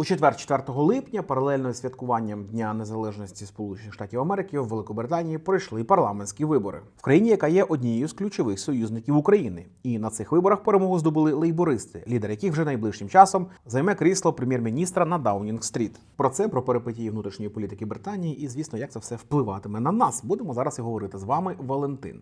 У четвер, 4 липня, паралельно з святкуванням Дня Незалежності Сполучених Штатів Америки в Великобританії пройшли парламентські вибори в країні, яка є однією з ключових союзників України. І на цих виборах перемогу здобули лейбористи, лідер яких вже найближчим часом займе крісло прем'єр-міністра на Даунінг-стріт. Про це про перипетії внутрішньої політики Британії і, звісно, як це все впливатиме на нас. Будемо зараз і говорити з вами, Валентин.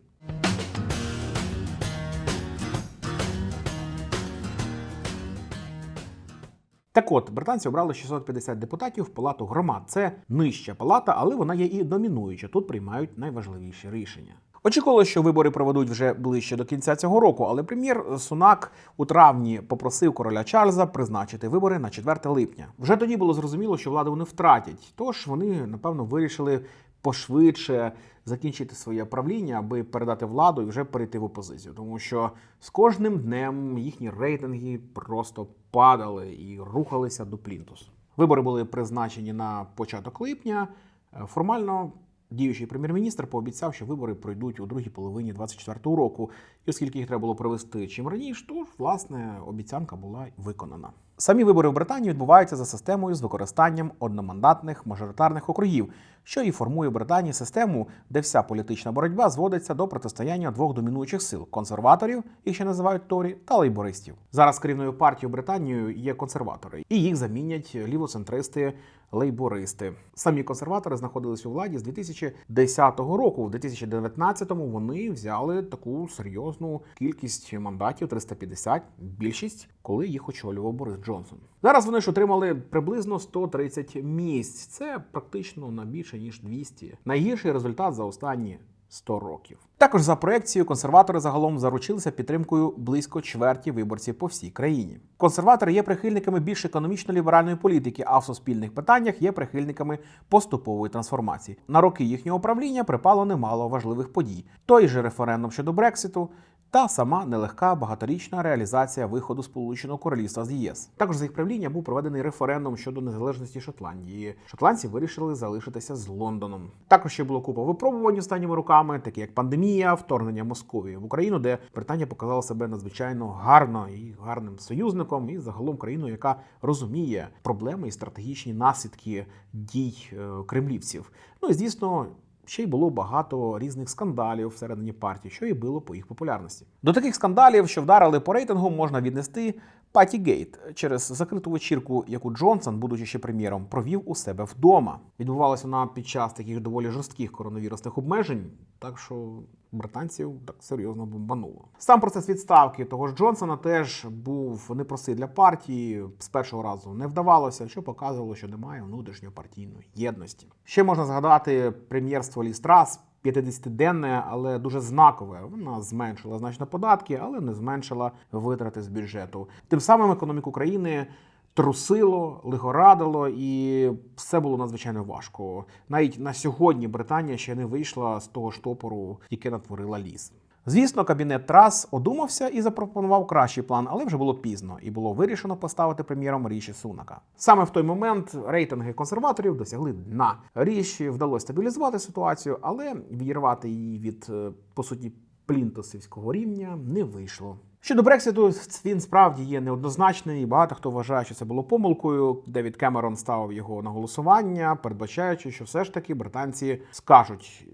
Так от, британці обрали 650 депутатів в палату громад. Це нижча палата, але вона є і домінуюча. Тут приймають найважливіші рішення. Очікували, що вибори проведуть вже ближче до кінця цього року, але прем'єр Сунак у травні попросив короля Чарльза призначити вибори на 4 липня. Вже тоді було зрозуміло, що владу вони втратять. Тож вони напевно вирішили пошвидше закінчити своє правління, аби передати владу і вже перейти в опозицію. Тому що з кожним днем їхні рейтинги просто падали і рухалися до плінтусу. Вибори були призначені на початок липня. Е, Формально діючий прем'єр-міністр пообіцяв, що вибори пройдуть у другій половині 24-го року. І оскільки їх треба було провести чим раніше, то власне обіцянка була виконана. Самі вибори в Британії відбуваються за системою з використанням одномандатних мажоритарних округів, що і формує в Британії систему, де вся політична боротьба зводиться до протистояння двох домінуючих сил консерваторів, їх ще називають Торі, та лейбористів. Зараз керівною партією Британії є консерватори, і їх замінять лівоцентристи. Лейбористи самі консерватори знаходились у владі з 2010 року. В 2019-му вони взяли таку серйозну кількість мандатів 350, більшість, коли їх очолював Борис Джонсон. Зараз вони ж отримали приблизно 130 місць. Це практично на більше ніж 200. Найгірший результат за останні 100 років. Також за проекцією консерватори загалом заручилися підтримкою близько чверті виборців по всій країні. Консерватори є прихильниками більш економічно-ліберальної політики, а в суспільних питаннях є прихильниками поступової трансформації. На роки їхнього правління припало немало важливих подій: той же референдум щодо Брекситу. Та сама нелегка багаторічна реалізація виходу Сполученого Королівства з ЄС. Також за їх правління був проведений референдум щодо незалежності Шотландії. Шотландці вирішили залишитися з Лондоном. Також ще було купа випробувань останніми роками, такі як пандемія, вторгнення Московії в Україну, де Британія показала себе надзвичайно гарно і гарним союзником, і загалом країною, яка розуміє проблеми і стратегічні наслідки дій е, кремлівців. Ну і звісно. Ще й було багато різних скандалів всередині партії, що і било по їх популярності. До таких скандалів, що вдарили по рейтингу, можна віднести Паті Гейт через закриту вечірку, яку Джонсон, будучи ще прем'єром, провів у себе вдома. Відбувалася вона під час таких доволі жорстких коронавірусних обмежень, так що британців так серйозно бомбануло. Сам процес відставки того ж Джонсона теж був непростий для партії. З першого разу не вдавалося, що показувало, що немає внутрішньопартійної єдності. Ще можна згадати прем'єрство Лі Страс. 50-денне, але дуже знакове. Вона зменшила значно податки, але не зменшила витрати з бюджету. Тим самим економіку країни трусило, лихорадило, і все було надзвичайно важко. Навіть на сьогодні Британія ще не вийшла з того штопору, яке натворила ліс. Звісно, кабінет Трас одумався і запропонував кращий план, але вже було пізно, і було вирішено поставити прем'єром Ріші Сунака. Саме в той момент рейтинги консерваторів досягли дна. Ріші вдалося стабілізувати ситуацію, але відірвати її від е, по суті плінтосівського рівня не вийшло. Щодо Брекситу, він справді є неоднозначний. і Багато хто вважає, що це було помилкою. Девід Кемерон ставив його на голосування, передбачаючи, що все ж таки британці скажуть.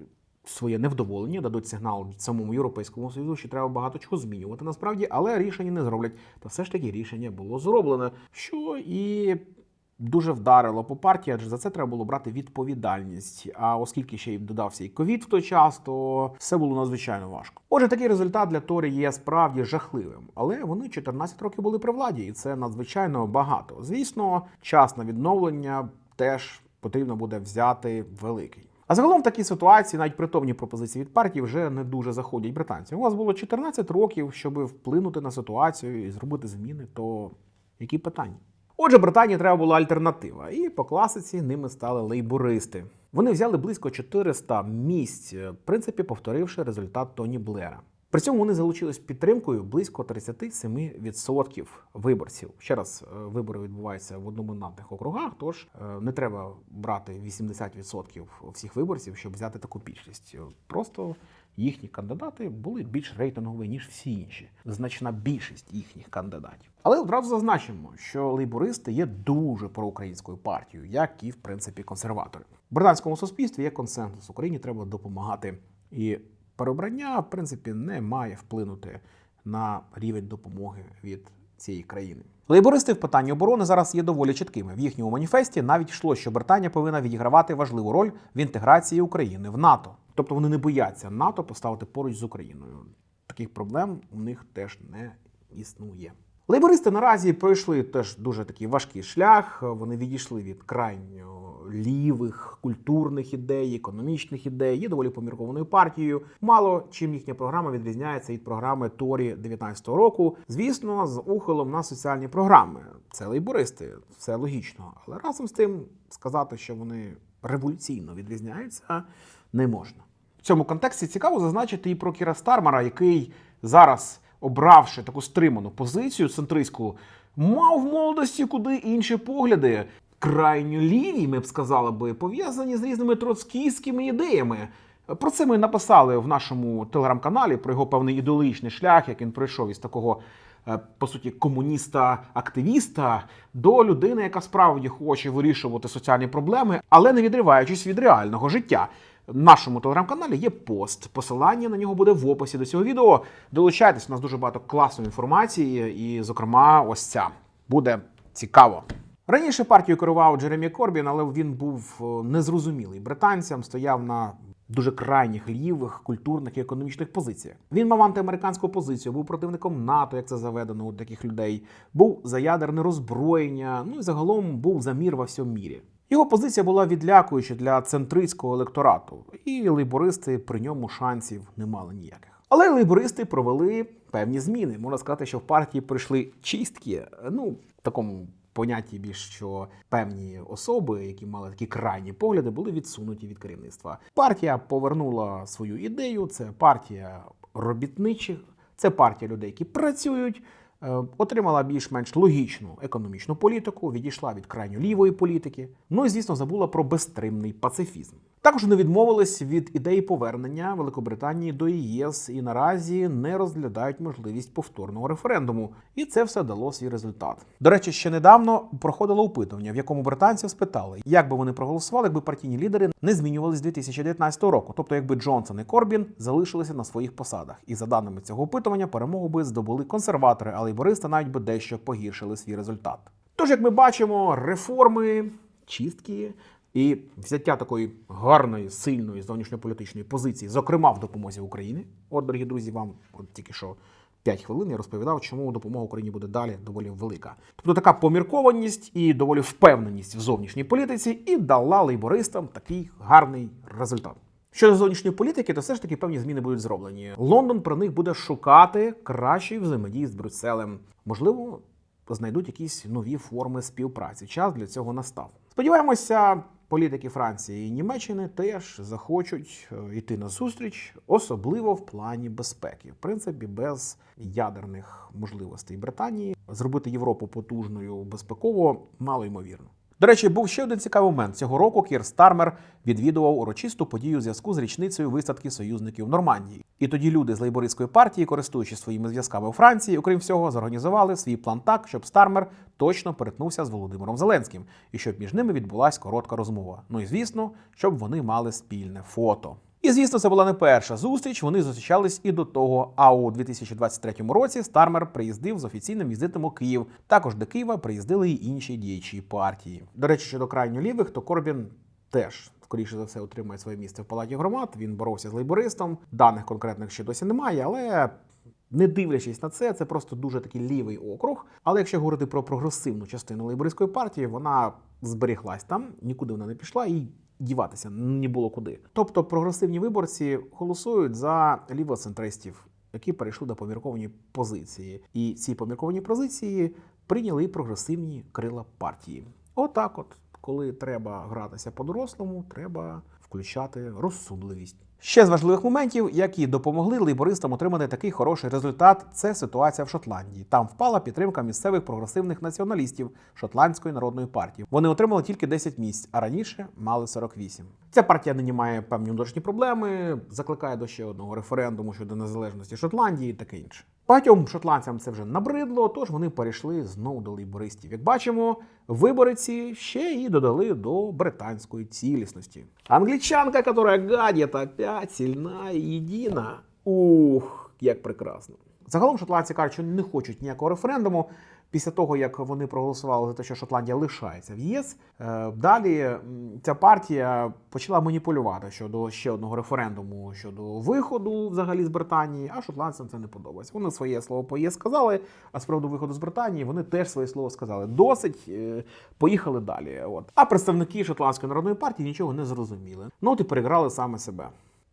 Своє невдоволення дадуть сигнал самому європейському союзу, що треба багато чого змінювати насправді, але рішення не зроблять. Та все ж таки рішення було зроблене, що і дуже вдарило по партії, адже за це треба було брати відповідальність. А оскільки ще й додався і ковід в той час, то все було надзвичайно важко. Отже, такий результат для Торі є справді жахливим, але вони 14 років були при владі, і це надзвичайно багато. Звісно, час на відновлення теж потрібно буде взяти великий. А загалом в такій ситуації навіть притомні пропозиції від партії вже не дуже заходять британцям. У вас було 14 років, щоб вплинути на ситуацію і зробити зміни, то які питання? Отже, Британії треба була альтернатива, і по класиці ними стали лейбористи. Вони взяли близько 400 місць, в принципі, повторивши результат Тоні Блера. При цьому вони залучились підтримкою близько 37% виборців. Ще раз, е, вибори відбуваються в одномандатних округах, тож е, не треба брати 80% всіх виборців, щоб взяти таку більшість. Просто їхні кандидати були більш рейтингові, ніж всі інші. Значна більшість їхніх кандидатів. Але одразу зазначимо, що лейбористи є дуже проукраїнською партією, як і в принципі консерватори. В британському суспільстві є консенсус. Україні треба допомагати. І переобрання, в принципі, не має вплинути на рівень допомоги від цієї країни. Лейбористи в питанні оборони зараз є доволі чіткими. В їхньому маніфесті навіть йшло, що Британія повинна відігравати важливу роль в інтеграції України в НАТО. Тобто вони не бояться НАТО поставити поруч з Україною. Таких проблем у них теж не існує. Лейбористи наразі пройшли теж дуже такий важкий шлях. Вони відійшли від крайньо лівих культурних ідей, економічних ідей, є доволі поміркованою партією. Мало чим їхня програма відрізняється від програми Торі 19-го року. Звісно, з ухилом на соціальні програми. Це лейбористи, все логічно. Але разом з тим сказати, що вони революційно відрізняються, не можна. В цьому контексті цікаво зазначити і про Кіра Стармера, який зараз, обравши таку стриману позицію центристську, мав в молодості куди інші погляди. Крайньо ліві, ми б сказали би, пов'язані з різними троцкійськими ідеями. Про це ми написали в нашому телеграм-каналі про його певний ідеологічний шлях, як він пройшов із такого, е, по суті, комуніста-активіста до людини, яка справді хоче вирішувати соціальні проблеми, але не відриваючись від реального життя. В нашому телеграм-каналі є пост. Посилання на нього буде в описі до цього відео. Долучайтесь, у нас дуже багато класної інформації, і, зокрема, ось ця буде цікаво. Раніше партію керував Джеремі Корбін, але він був е, незрозумілий британцям, стояв на дуже крайніх лівих культурних і економічних позиціях. Він мав антиамериканську позицію, був противником НАТО, як це заведено у таких людей, був за ядерне роззброєння, ну і загалом був за мір во всьому мірі. Його позиція була відлякуюча для центристського електорату, і лейбористи при ньому шансів не мали ніяких. Але лейбористи провели певні зміни. Можна сказати, що в партії прийшли чистки, ну в такому понятті більш що певні особи, які мали такі крайні погляди, були відсунуті від керівництва. Партія повернула свою ідею. Це партія робітничих, це партія людей, які працюють. Е, Отримала більш-менш логічну економічну політику, відійшла від крайньо лівої політики. Ну і звісно забула про безстримний пацифізм. Також не відмовились від ідеї повернення Великобританії до ЄС і наразі не розглядають можливість повторного референдуму. І це все дало свій результат. До речі, ще недавно проходило опитування, в якому британців спитали, як би вони проголосували, якби партійні лідери не змінювались з 2019 року, тобто якби Джонсон і Корбін залишилися на своїх посадах. І за даними цього опитування, перемогу би здобули консерватори, а лейбористи навіть би дещо погіршили свій результат. Тож, як ми бачимо, реформи, чистки і взяття такої гарної, сильної зовнішньополітичної позиції, зокрема в допомозі Україні. От, дорогі друзі, вам от тільки що 5 хвилин я розповідав, чому допомога Україні буде далі доволі велика. Тобто така поміркованість і доволі впевненість в зовнішній політиці і дала лейбористам такий гарний результат. Щодо зовнішньої політики, то все ж таки певні зміни будуть зроблені. Лондон про них буде шукати кращої взаємодії з Брюсселем. Можливо, знайдуть якісь нові форми співпраці. Час для цього настав. Сподіваємося, політики Франції і Німеччини теж захочуть е, йти на зустріч, особливо в плані безпеки. В принципі, без ядерних можливостей Британії зробити Європу потужною безпеково мало ймовірно. До речі, був ще один цікавий момент. Цього року Кір Стармер відвідував урочисту подію у зв'язку з річницею висадки союзників в Нормандії. І тоді люди з лейбористської партії, користуючись своїми зв'язками у Франції, окрім всього, зорганізували свій план так, щоб Стармер точно перетнувся з Володимиром Зеленським, і щоб між ними відбулася коротка розмова. Ну і звісно, щоб вони мали спільне фото. І звісно, це була не перша зустріч. Вони зустрічались і до того. А у 2023 році Стармер приїздив з офіційним візитом у Київ. Також до Києва приїздили й інші діячі партії. До речі, щодо крайньо лівих, то Корбін теж. Скоріше за все, отримає своє місце в палаті громад. Він боровся з лейбористом. Даних конкретних ще досі немає, але не дивлячись на це, це просто дуже такий лівий округ. Але якщо говорити про прогресивну частину лейбористської партії, вона зберіглась там, нікуди вона не пішла і діватися не було куди. Тобто прогресивні виборці голосують за лівоцентристів, які перейшли до помірковані позиції. І ці помірковані позиції прийняли прогресивні крила партії. Отак, от коли треба гратися по-дорослому, треба включати розсудливість. Ще з важливих моментів, які допомогли лейбористам отримати такий хороший результат, це ситуація в Шотландії. Там впала підтримка місцевих прогресивних націоналістів Шотландської народної партії. Вони отримали тільки 10 місць, а раніше мали 48. Ця партія нині має певні внутрішні проблеми, закликає до ще одного референдуму щодо незалежності Шотландії таке інше. Багатьом шотландцям це вже набридло, тож вони перейшли знову до лейбористів. Як бачимо, вибориці ще і додали до британської цілісності. Англічанка, яка гадіта опять сильна і єдина. Ух, як прекрасно. Загалом шотландці кажуть, що не хочуть ніякого референдуму. Після того, як вони проголосували за те, що Шотландія лишається в ЄС, е, далі ця партія почала маніпулювати щодо ще одного референдуму щодо виходу взагалі з Британії, а шотландцям це не подобається. Вони своє слово по ЄС сказали, а з приводу виходу з Британії вони теж своє слово сказали. Досить, е, поїхали далі. От. А представники шотландської народної партії нічого не зрозуміли. Ну от і переграли саме себе.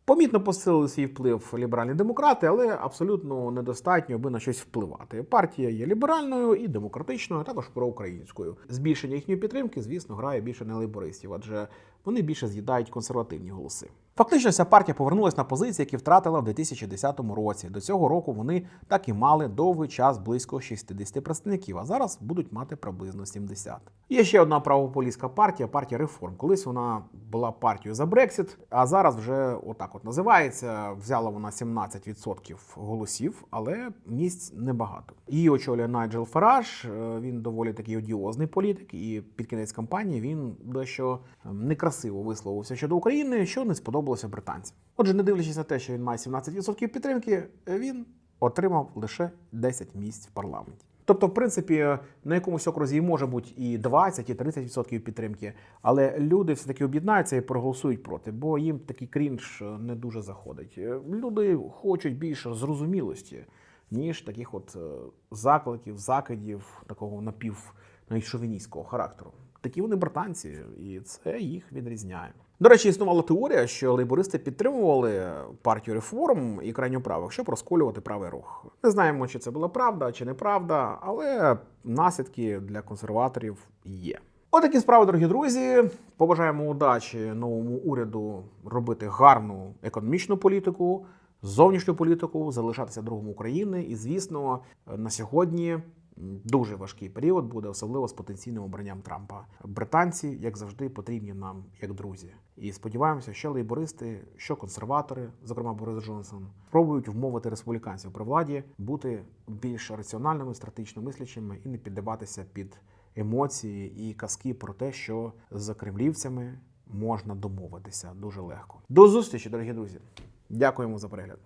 Помітно посилили свій вплив ліберальні демократи, але абсолютно недостатньо, аби на щось впливати. Партія є ліберальною і демократичною, а також проукраїнською. Збільшення їхньої підтримки, звісно, грає більше не лейбористів, адже вони більше з'їдають консервативні голоси. Фактично, ця партія повернулася на позиції, які втратила в 2010 році. До цього року вони так і мали довгий час близько 60 представників, а зараз будуть мати приблизно 70. Є ще одна правополітська партія партія реформ. Колись вона була партією за Брексіт, а зараз вже отак от називається. Взяла вона 17% голосів, але місць небагато. Її очолює Найджел Фараж. е, Він доволі такий одіозний політик, і під кінець кампанії він дещо ем, некрасиво висловився щодо України, що не сподобалося британцям. Отже, не дивлячись на те, що він має 17% підтримки, він отримав лише 10 місць в парламенті. Тобто, в принципі, на якомусь окрузі може бути і 20, і 30% підтримки, але люди все-таки об'єднаються і проголосують проти, бо їм такий крінж не дуже заходить. Люди хочуть більше зрозумілості, ніж таких от е, закликів, закидів, такого напів навіть шовіністського характеру. Такі вони британці, і це їх відрізняє. До речі, існувала теорія, що лейбористи підтримували партію реформ і крайньо правих, щоб розколювати правий рух. Не знаємо, чи це була правда, чи неправда, але наслідки для консерваторів є. Отакі справи, дорогі друзі. Побажаємо удачі новому уряду робити гарну економічну політику, зовнішню політику, залишатися другом України. І, звісно, на сьогодні дуже важкий період буде, особливо з потенційним обранням Трампа. Британці, як завжди, потрібні нам як друзі. І сподіваємося, що лейбористи, що консерватори, зокрема Борис Джонсон, спробують вмовити республіканців при владі бути більш раціональними, стратегічно мислячими і не піддаватися під емоції і казки про те, що з кремлівцями можна домовитися дуже легко. До зустрічі, дорогі друзі! Дякуємо за перегляд.